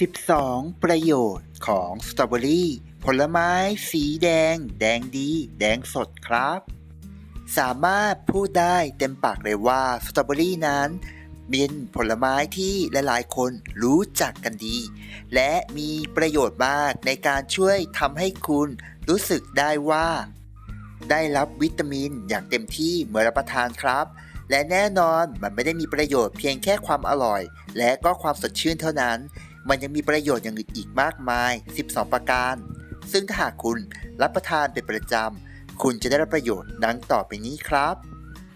12 ประโยชน์ของสตรอเบอรี่ ผลไม้สีแดง แดงดี แดงสดครับ สามารถพูดได้เต็มปากเลยว่าสตรอเบอรี่นั้นเป็นผลไม้ที่หลายๆคนรู้จักกันดี และมีประโยชน์มากในการช่วยทำให้คุณรู้สึกได้ว่า ได้รับวิตามินอย่างเต็มที่เมื่อรับประทานครับ และแน่นอนมันไม่ได้มีประโยชน์เพียงแค่ความอร่อย และก็ความสดชื่นเท่านั้น มันยังมีประโยชน์อย่างอื่นอีกมากมาย 12 ประการ ซึ่งถ้าหากคุณรับประทานเป็นประจำ คุณจะได้รับประโยชน์ดังต่อไปนี้ครับ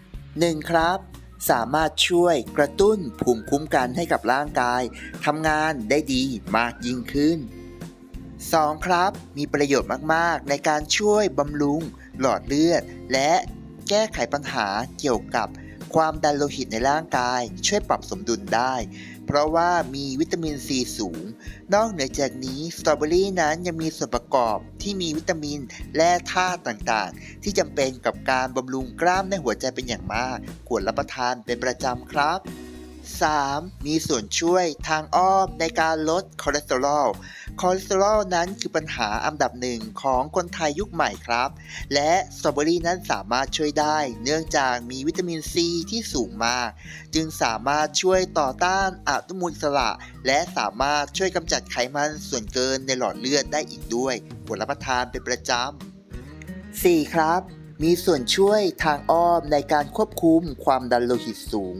1. ครับ สามารถช่วยกระตุ้นภูมิคุ้มกันให้กับร่างกายทำงานได้ดีมากยิ่งขึ้น 2. ครับ มีประโยชน์มากๆ ในการช่วยบำรุง หลอดเลือด และแก้ไขปัญหาเกี่ยวกับ ความดันโลหิตในร่างกาย ช่วยปรับสมดุลได้ เพราะว่ามีวิตามินซีสูง นอกเหนือจากนี้สตรอเบอรี่นั้นยังมีส่วนประกอบที่มีวิตามินและธาตุต่างๆ ที่จำเป็นกับการบำรุงกล้ามในหัวใจเป็นอย่างมาก ควรรับประทานเป็นประจำครับ 3. มีส่วนช่วยทางอ้อมในการลดคอเลสเตอรอล คอเลสเตอรอลนั้นคือปัญหาอันดับหนึ่งของคนไทยยุคใหม่ครับ และสตรอเบอรี่นั้นสามารถช่วยได้ เนื่องจากมีวิตามินซีที่สูงมาก จึงสามารถช่วยต่อต้านอนุมูลอิสระ และสามารถช่วยกำจัดไขมันส่วนเกินในหลอดเลือดได้อีกด้วยควรรับประทานเป็นประจำ 4. ครับมีส่วนช่วยทางอ้อมในการควบคุมความดันโลหิตสูง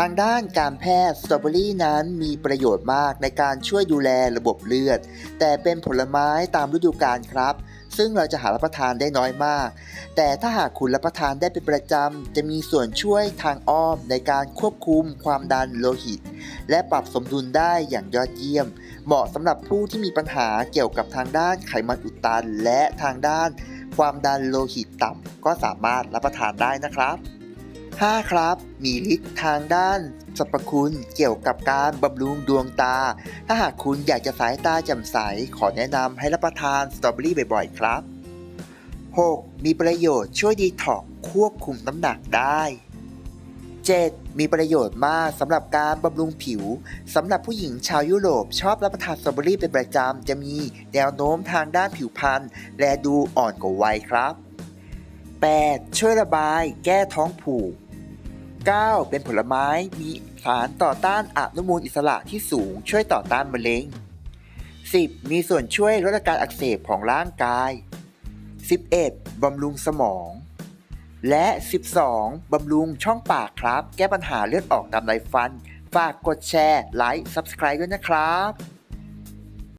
ทางด้านการแพทย์สตรอเบอรี่นั้นมีประโยชน์มากในการช่วยดูแลระบบเลือด แต่เป็นผลไม้ตามฤดูกาลครับ ซึ่งเราจะหารับประทานได้น้อยมาก แต่ถ้าหากคุณรับประทานได้เป็นประจำ จะมีส่วนช่วยทางอ้อมในการควบคุมความดันโลหิต และปรับสมดุลได้อย่างยอดเยี่ยม เหมาะสำหรับผู้ที่มีปัญหาเกี่ยวกับทางด้านไขมันอุดตัน และทางด้าน ความดันโลหิตต่ำก็สามารถรับประทานได้นะครับ 5. ครับ มีฤทธิ์ทางด้านสรรพคุณเกี่ยวกับการบำรุงดวงตา ถ้าหากคุณอยากจะสายตาแจ่มใส ขอแนะนำให้รับประทานสตรอเบอรี่บ่อยๆ ครับ 6. มีประโยชน์ช่วยดีท็อกควบคุมน้ำหนักได้ 7. มีประโยชน์มากสำหรับการบำรุงผิวสำหรับผู้หญิงชาวยุโรปชอบรับประทานสตรอเบอรี่เป็นประจำ จะมีแนวโน้มทางด้านผิวพรรณและดูอ่อนกว่าวัยครับ 8. ช่วยระบาย แก้ท้องผูก 9. เป็นผลไม้มีสารต่อต้านอนุมูลอิสระที่สูงช่วยต่อต้านมะเร็ง 10. มีส่วนช่วยลดอาการอักเสบของร่างกาย 11. บำรุงสมอง และ 12. บำรุงช่องปากครับ แก้ปัญหาเลือดออกตามไรฟัน ฝากกดแชร์ ไลค์ Subscribe ด้วยนะครับ